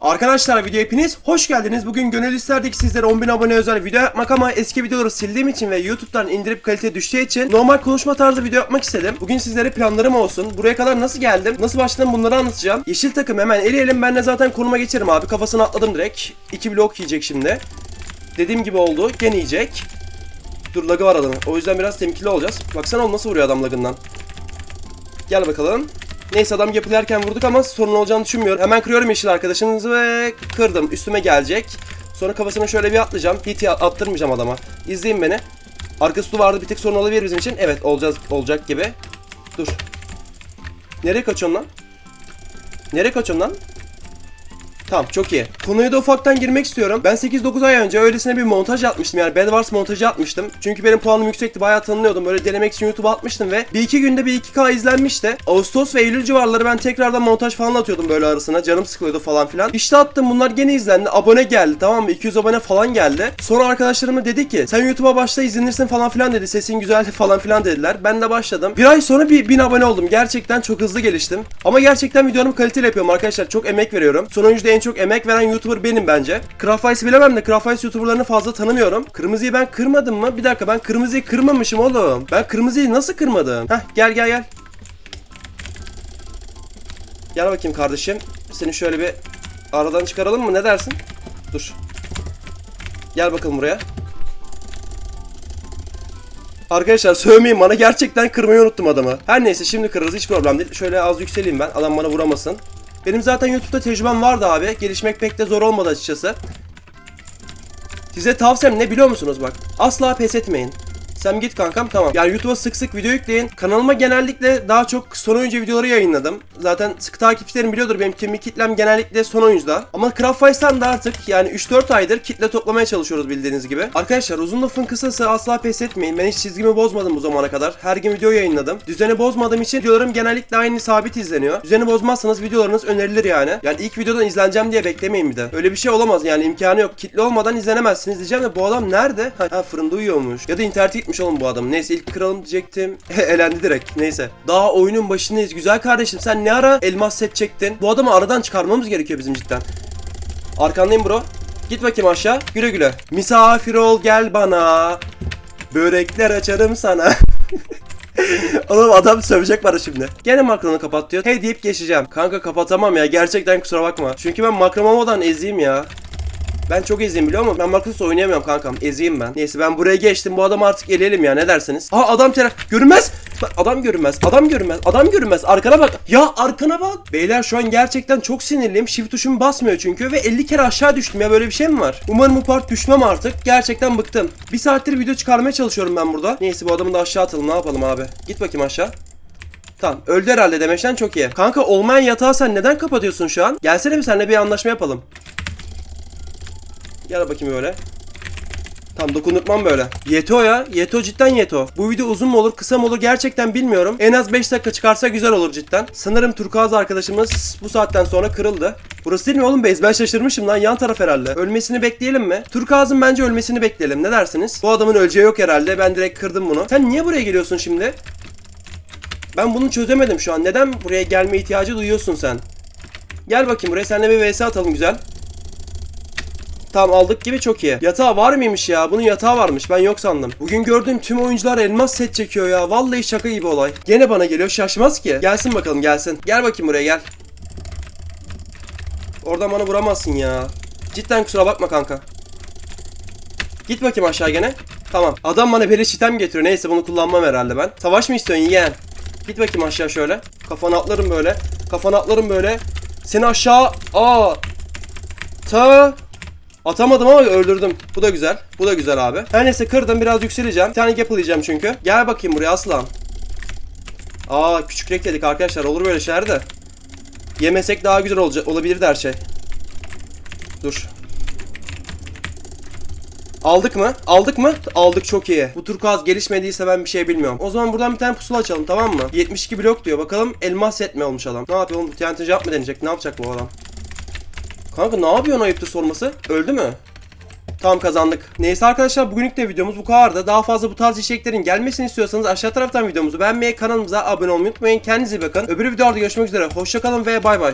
Arkadaşlar video hepiniz hoş geldiniz. Bugün gönül isterdik sizlere 10.000 abone özel video yapmak ama eski videoları sildiğim için ve YouTube'dan indirip kalite düştüğü için normal konuşma tarzı video yapmak istedim. Bugün sizlere planlarım olsun. Buraya kadar nasıl geldim, nasıl başladım bunları anlatacağım. Yeşil takım hemen eleyelim. Ben de zaten konuma geçerim abi. Kafasına atladım direkt. İki blok yiyecek şimdi. Dediğim gibi oldu. Gene yiyecek. Dur lagı var adamın. O yüzden biraz temkinli olacağız. Baksana oğlum nasıl vuruyor adam lagından. Gel bakalım. Neyse adam yapılarken vurduk ama sorun olacağını düşünmüyorum. Hemen kırıyorum yeşil arkadaşınızı ve kırdım. Üstüme gelecek. Sonra kafasına şöyle bir atlayacağım. Hiç attırmayacağım adama. İzleyin beni. Arkası vardı bir tek sorun olabilir bizim için. Evet olacağız olacak gibi. Dur. Nereye kaçıyorsun lan? Nereye kaçıyorsun lan? Tamam çok iyi. Konuya da ufaktan girmek istiyorum. Ben 8-9 ay önce öylesine bir montaj atmıştım yani Bed Wars montajı atmıştım. Çünkü benim puanım yüksekti bayağı tanınıyordum. Böyle denemek için YouTube'a atmıştım ve bir iki günde bir 2K izlenmişti. Ağustos ve Eylül civarları ben tekrardan montaj falan atıyordum böyle arasına. Canım sıkılıyordu falan filan. İşte attım bunlar gene izlendi. Abone geldi tamam mı? 200 abone falan geldi. Sonra arkadaşlarım dedi ki sen YouTube'a başla izlenirsin falan filan dedi. Sesin güzel falan filan dediler. Ben de başladım. Bir ay sonra bir 1000 abone oldum. Gerçekten çok hızlı geliştim. Ama gerçekten videolarımı kaliteli yapıyorum arkadaşlar. Çok emek veriyorum. Sonuncuda en çok emek veren YouTuber benim bence. Craft bilemem de Craft YouTuber'larını fazla tanımıyorum. Kırmızıyı ben kırmadım mı? Bir dakika ben kırmızıyı kırmamışım oğlum. Ben kırmızıyı nasıl kırmadım? Heh gel gel gel. Gel bakayım kardeşim. Seni şöyle bir aradan çıkaralım mı? Ne dersin? Dur. Gel bakalım buraya. Arkadaşlar sövmeyin bana gerçekten kırmayı unuttum adamı. Her neyse şimdi kırarız hiç problem değil. Şöyle az yükseleyim ben adam bana vuramasın. Benim zaten YouTube'da tecrübem vardı abi. Gelişmek pek de zor olmadı açıkçası. Size tavsiyem ne biliyor musunuz bak. Asla pes etmeyin. Sen git kankam tamam. Yani YouTube'a sık sık video yükleyin. Kanalıma genellikle daha çok son oyuncu videoları yayınladım. Zaten sık takipçilerim biliyordur benim kemik kitlem genellikle son oyuncuda. Ama Craftwise'dan da artık yani 3-4 aydır kitle toplamaya çalışıyoruz bildiğiniz gibi. Arkadaşlar uzun lafın kısası asla pes etmeyin. Ben hiç çizgimi bozmadım bu zamana kadar. Her gün video yayınladım. Düzeni bozmadığım için videolarım genellikle aynı sabit izleniyor. Düzeni bozmazsanız videolarınız önerilir yani. Yani ilk videodan izleneceğim diye beklemeyin bir de. Öyle bir şey olamaz yani imkanı yok. Kitle olmadan izlenemezsiniz diyeceğim de bu adam nerede? Ha, ha fırında uyuyormuş. Ya da internete gitmiş oğlum bu adam. Neyse ilk kıralım diyecektim. Elendi direkt. Neyse. Daha oyunun başındayız. Güzel kardeşim sen ne ara elmas set çektin? Bu adamı aradan çıkarmamız gerekiyor bizim cidden. Arkandayım bro. Git bakayım aşağı. Güle güle. Misafir ol gel bana. Börekler açarım sana. Oğlum adam sövecek bana şimdi. Gene makronunu kapat diyor. Hey deyip geçeceğim. Kanka kapatamam ya. Gerçekten kusura bakma. Çünkü ben makrom olmadan eziyim ya. Ben çok eziyim biliyor musun? Ben Marcus oynayamıyorum kankam. Eziyim ben. Neyse ben buraya geçtim. Bu adamı artık eleyelim ya. Ne dersiniz? Aa adam tera... Görünmez. Adam görünmez. Adam görünmez. Adam görünmez. Arkana bak. Ya arkana bak. Beyler şu an gerçekten çok sinirliyim. Shift tuşum basmıyor çünkü ve 50 kere aşağı düştüm ya. Böyle bir şey mi var? Umarım bu part düşmem artık. Gerçekten bıktım. Bir saattir video çıkarmaya çalışıyorum ben burada. Neyse bu adamı da aşağı atalım. Ne yapalım abi? Git bakayım aşağı. Tamam öldü herhalde demeçten çok iyi. Kanka olmayan yatağı sen neden kapatıyorsun şu an? Gelsene bir seninle bir anlaşma yapalım. Gel bakayım böyle. Tam dokundurtmam böyle. Yeto ya. Yeto cidden yeto. Bu video uzun mu olur kısa mı olur gerçekten bilmiyorum. En az 5 dakika çıkarsa güzel olur cidden. Sanırım Turkuaz arkadaşımız bu saatten sonra kırıldı. Burası değil mi oğlum base? Ben şaşırmışım lan yan taraf herhalde. Ölmesini bekleyelim mi? Turkuaz'ın bence ölmesini bekleyelim. Ne dersiniz? Bu adamın öleceği yok herhalde. Ben direkt kırdım bunu. Sen niye buraya geliyorsun şimdi? Ben bunu çözemedim şu an. Neden buraya gelme ihtiyacı duyuyorsun sen? Gel bakayım buraya seninle bir vs atalım güzel. Tamam aldık gibi çok iyi. Yatağı var mıymış ya? Bunun yatağı varmış. Ben yok sandım. Bugün gördüğüm tüm oyuncular elmas set çekiyor ya. Vallahi şaka gibi olay. Gene bana geliyor. Şaşmaz ki. Gelsin bakalım gelsin. Gel bakayım buraya gel. Oradan bana vuramazsın ya. Cidden kusura bakma kanka. Git bakayım aşağı gene. Tamam. Adam bana beri çitem getiriyor. Neyse bunu kullanmam herhalde ben. Savaş mı istiyorsun yeğen? Git bakayım aşağı şöyle. Kafana atlarım böyle. Kafana atlarım böyle. Seni aşağı... Aa. Ta. Atamadım ama öldürdüm. Bu da güzel. Bu da güzel abi. Her neyse kırdım biraz yükseleceğim. Bir tane yapılayacağım çünkü. Gel bakayım buraya aslan. Aa küçük rek dedik arkadaşlar. Olur böyle şeyler de. Yemesek daha güzel olacak olabilirdi her şey. Dur. Aldık mı? Aldık mı? Aldık çok iyi. Bu turkuaz gelişmediyse ben bir şey bilmiyorum. O zaman buradan bir tane pusula açalım tamam mı? 72 blok diyor. Bakalım elmas set olmuş adam? Ne yapıyor oğlum? TNT jump mı deneyecek? Ne yapacak bu adam? Kanka ne yapıyorsun ayıptır sorması? Öldü mü? Tamam kazandık. Neyse arkadaşlar bugünlük de videomuz bu kadardı. Daha fazla bu tarz içeriklerin gelmesini istiyorsanız aşağı taraftan videomuza beğenmeyi, kanalımıza abone olmayı unutmayın. Kendinize bakın. Öbür videolarda görüşmek üzere. Hoşçakalın ve bay bay.